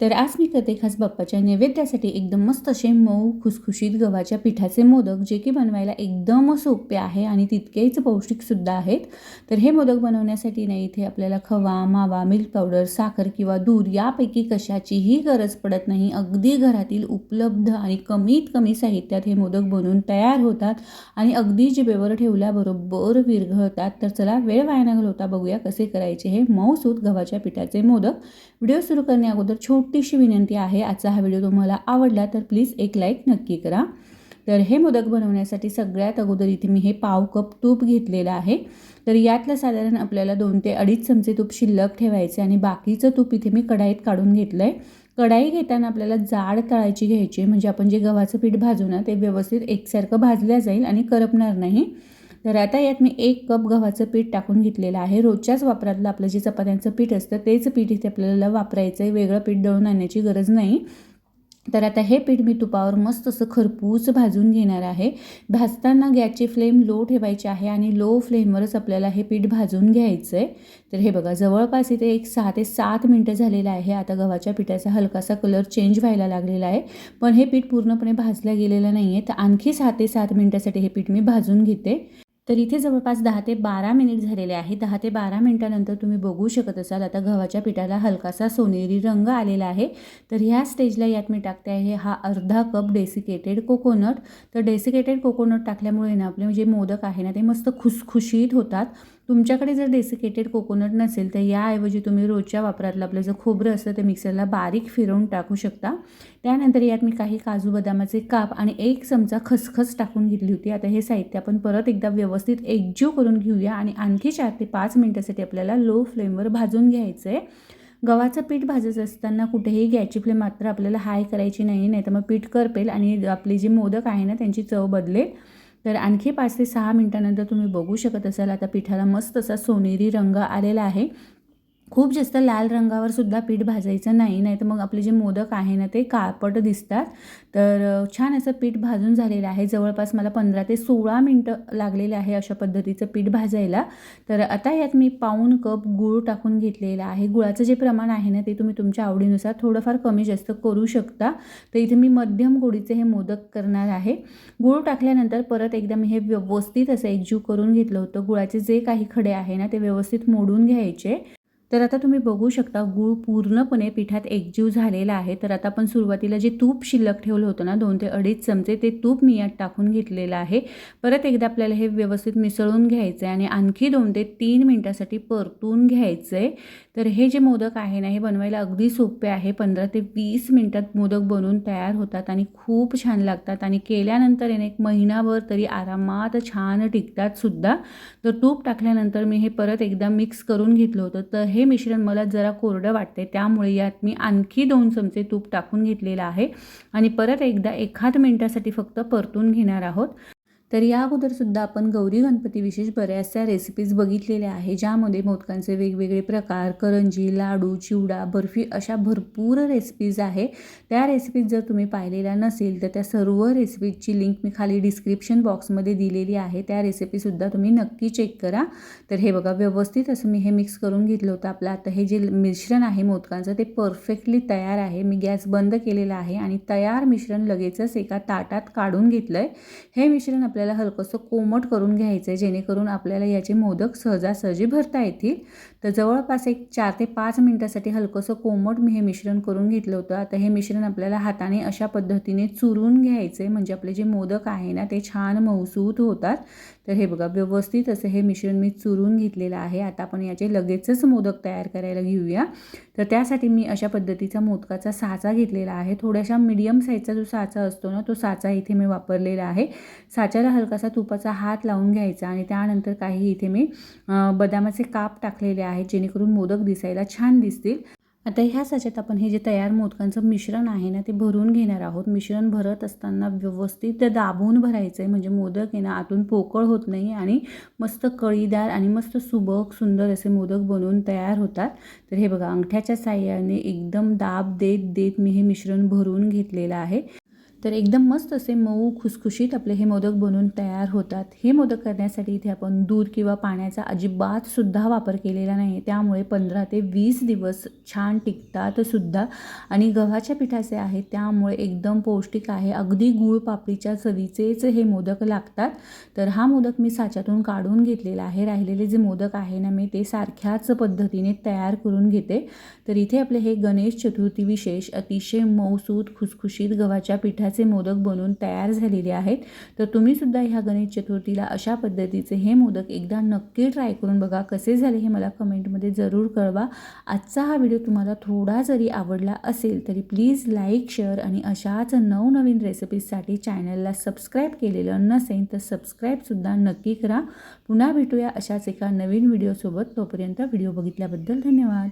तर आज मी करते खास बाप्पाच्या नैवेद्यासाठी एकदम मस्त असे मऊ खुसखुशीत गव्हाच्या पिठाचे मोदक जे की बनवायला एकदम सोपे आहे आणि तितकेच पौष्टिकसुद्धा आहेत. तर हे मोदक बनवण्यासाठी नाही इथे आपल्याला खवा मावा मिल्क पावडर साखर किंवा दूध यापैकी कशाचीही गरज पडत नाही. अगदी घरातील उपलब्ध आणि कमीत कमी साहित्यात हे मोदक बनवून तयार होतात आणि अगदी जिबेवर ठेवल्याबरोबर विरघळतात. तर चला वेळ वाया न घालवता बघूया कसे करायचे हे मऊसूत गव्हाच्या पिठाचे मोदक. व्हिडिओ सुरू करण्या अगोदर छोटीशी विनंती आहे. आजचा हा व्हिडिओ तुम्हाला आवडला तर प्लीज एक लाईक नक्की करा. तर हे मोदक बनवण्यासाठी सगळ्यात अगोदर इथे मी हे पाव कप तूप घेतलेलं आहे. तर यातलं साधारण आपल्याला दोन ते अडीच चमचे तूप शिल्लक ठेवायचे आणि बाकीचं तूप इथे मी कढाईत काढून घेतलं आहे कढाई घेताना आपल्याला जाड तळायची घ्यायची म्हणजे आपण जे गव्हाचं पीठ भाजू ना ते व्यवस्थित एकसारखं भाजलं जाईल आणि करपणार नाही. तर आता यात मी एक कप गव्हाचं पीठ टाकून घेतलेलं आहे. रोजच्याच वापरातलं आपलं जे चपात्यांचं पीठ असतं तेच पीठ इथे आपल्याला वापरायचं आहे वेगळं पीठ दळून आणण्याची गरज नाही. तर आता हे पीठ मी तुपावर मस्त असं खरपूस भाजून घेणार आहे. भाजताना गॅसची फ्लेम लो ठेवायची आहे आणि लो फ्लेमवरच आपल्याला हे पीठ भाजून घ्यायचं आहे तर हे बघा जवळपास इथे एक सहा ते सात मिनटं झालेलं आहे. आता गव्हाच्या पिठाचा हलकासा कलर चेंज व्हायला लागलेला आहे. पण हे पीठ पूर्णपणे भाजलं गेलेलं नाही आहे तर आणखी सहा ते सात मिनटासाठी हे पीठ मी भाजून घेते. तर इथे जवळपास दहा ते बारा मिनिट झालेले आहे दहा ते बारा मिनिटानंतर तुम्ही बघू शकत असाल. आता गव्हाच्या पिठाला हलकासा सोनेरी रंग आलेला आहे. तर ह्या स्टेजला यात मी टाकते आहे हा अर्धा कप डेसिकेटेड कोकोनट. तर डेसिकेटेड कोकोनट टाकल्यामुळे ना आपले जे मोदक आहे ना ते मस्त खुसखुशीत होतात. तुमच्याकडे जर डेसिकेटेड कोकोनट नसेल तर याऐवजी तुम्ही रोजच्या वापरातलं आपलं जर खोबरं असतं ते मिक्सरला बारीक फिरवून टाकू शकता. त्यानंतर यात मी काही काजू बदामाचे काप आणि एक चमचा खसखस टाकून घेतली होती. आता हे साहित्य आपण परत एकदा व्यवस्थित एकजीव करून घेऊया आणि आणखी चार ते पाच मिनटासाठी आपल्याला लो फ्लेमवर भाजून घ्यायचं आहे गव्हाचं पीठ भाजत असताना कुठेही गॅसची फ्लेम मात्र आपल्याला हाय करायची नाही नाही तर मग पीठ करपेल आणि आपले जे मोदक आहे ना त्यांची चव बदलेल. तर आणखी पाच ते सहा मिनटानंतर तुम्ही बघू शकत असाल आता पिठाला मस्त असा सोनेरी रंग आलेला आहे. खूप जास्त लाल रंगावर सुद्धा पीठ भाजायचं नाही नाही तर मग आपले जे मोदक आहे ना ते काळपट दिसतात. तर छान असं पीठ भाजून झालेलं आहे. जवळपास मला पंधरा ते सोळा मिनटं लागलेले आहे अशा पद्धतीचं पीठ भाजायला. तर आता यात मी पाऊन कप गूळ टाकून घेतलेलं आहे. गुळाचं जे प्रमाण आहे ना ते तुम्ही तुमच्या आवडीनुसार थोडंफार कमी जास्त करू शकता. तर इथे मी मध्यम गोडीचे हे मोदक करणार आहे. गूळ टाकल्यानंतर परत एकदा मी हे व्यवस्थित असं एकजीव करून घेतलं होतं. गुळाचे जे काही खडे आहे ना ते व्यवस्थित मोडून घ्यायचे. तर आता तुम्ही बघू शकता गूळ पूर्णपणे पिठात एकजीव झालेला आहे. तर आता आपण सुरुवातीला जे तूप शिल्लक ठेवलं होतं ना दोन ते अडीच चमचे ते तूप मी यात टाकून घेतलेलं आहे. परत एकदा आपल्याला हे व्यवस्थित मिसळून घ्यायचं आहे आणि आणखी दोन ते तीन मिनटासाठी परतून घ्यायचं आहे तर हे जे मोदक आहे ना हे बनवायला अगदी सोपे आहे. पंधरा ते वीस मिनटात मोदक बनवून तयार होतात आणि खूप छान लागतात. आणि केल्यानंतर याने एक महिनाभर तरी आरामात छान टिकतात सुद्धा. तर तूप टाकल्यानंतर मी हे परत एकदा मिक्स करून घेतलं होतं. तर हे मिश्रण मला जरा कोरडं वाटते त्यामुळे यात मी आणखी दोन चमचे तूप टाकून घेतलेलं आहे. आणि परत एकदा एखाद मिनटासाठी फक्त परतून घेणार आहोत. तर या अगोदरसुद्धा आपण गौरी गणपती विशेष बऱ्याचशा रेसिपीज बघितलेल्या आहे ज्यामध्ये मोदकांचे वेगवेगळे प्रकार करंजी लाडू चिवडा बर्फी अशा भरपूर रेसिपीज आहे. त्या रेसिपीज जर तुम्ही पाहिलेल्या नसेल तर त्या सर्व रेसिपीजची लिंक मी खाली डिस्क्रिप्शन बॉक्समध्ये दिलेली आहे. त्या रेसिपीसुद्धा तुम्ही नक्की चेक करा. तर हे बघा व्यवस्थित असं मी हे मिक्स करून घेतलं होतं आपलं. आता हे जे मिश्रण आहे मोदकांचं ते परफेक्टली तयार आहे. मी गॅस बंद केलेला आहे आणि तयार मिश्रण लगेचच एका ताटात काढून घेतलं आहे हे मिश्रण आपल्याला हलकंसं कोमट करून घ्यायचं आहे जेणेकरून आपल्याला याचे मोदक सहजासहजी भरता येतील. तर जवळपास एक चार ते पाच मिनटासाठी हलकंसं कोमट मी हे मिश्रण करून घेतलं होतं. आता हे मिश्रण आपल्याला हाताने अशा पद्धतीने चुरून घ्यायचं आहे म्हणजे आपले जे मोदक आहे ना ते छान मौसूत होतात. तर हे बघा व्यवस्थित असं हे मिश्रण मी चुरून घेतलेलं आहे. आता आपण याचे लगेचच मोदक तयार करायला घेऊया. तर त्यासाठी मी अशा पद्धतीचा मोदकाचा साचा घेतलेला आहे. थोड्याशा मीडियम साईजचा जो साचा असतो ना तो साचा इथे मी वापरलेला आहे. साच्याला हलकासा तुपाचा हात लावून घ्यायचा आणि त्यानंतर काही इथे मी बदामाचे काप टाकलेले आहेत जेणेकरून मोदक दिसायला छान दिसतील. आता ह्या साच्यात आपण हे जे तयार मोदकांचं मिश्रण आहे ना ते भरून घेणार आहोत. मिश्रण भरत असताना व्यवस्थित दाबून भरायचं आहे म्हणजे मोदक आहे ना आतून पोकळ होत नाही आणि मस्त कळीदार आणि मस्त सुबक सुंदर असे मोदक बनवून तयार होतात. तर हे बघा अंगठ्याच्या साह्याने एकदम दाब देत देत मी हे मिश्रण भरून घेतलेलं आहे. तर एकदम मस्त असे मऊ खुसखुशीत आपले हे मोदक बनवून तयार होतात. हे मोदक करण्यासाठी इथे आपण दूध किंवा पाण्याचा अजिबातसुद्धा वापर केलेला नाही त्यामुळे पंधरा ते वीस दिवस छान टिकतात सुद्धा. आणि गव्हाच्या पिठाचे आहे त्यामुळे एकदम पौष्टिक आहे. अगदी गूळ पापडीच्या चवीचेच हे मोदक लागतात. तर हा मोदक मी साच्यातून काढून घेतलेला आहे. राहिलेले जे मोदक आहे ना मी ते सारख्याच पद्धतीने तयार करून घेते. तर इथे आपले हे गणेश चतुर्थी विशेष अतिशय मऊसूत खुसखुशीत गव्हाच्या पिठाचे मोदक बनवून तयार झालेले आहेत. तर तुम्हीसुद्धा ह्या गणेश चतुर्थीला अशा पद्धतीचे हे मोदक एकदा नक्की ट्राय करून बघा कसे झाले हे मला कमेंटमध्ये जरूर कळवा. आजचा हा व्हिडिओ तुम्हाला थोडा जरी आवडला असेल तरी प्लीज लाईक शेअर आणि अशाच नवनवीन रेसिपीजसाठी चॅनलला सबस्क्राईब केलेलं नसेल तर सबस्क्राईबसुद्धा नक्की करा. पुन्हा भेटूया अशाच एका नवीन व्हिडिओसोबत. तोपर्यंत व्हिडिओ बघितल्याबद्दल धन्यवाद.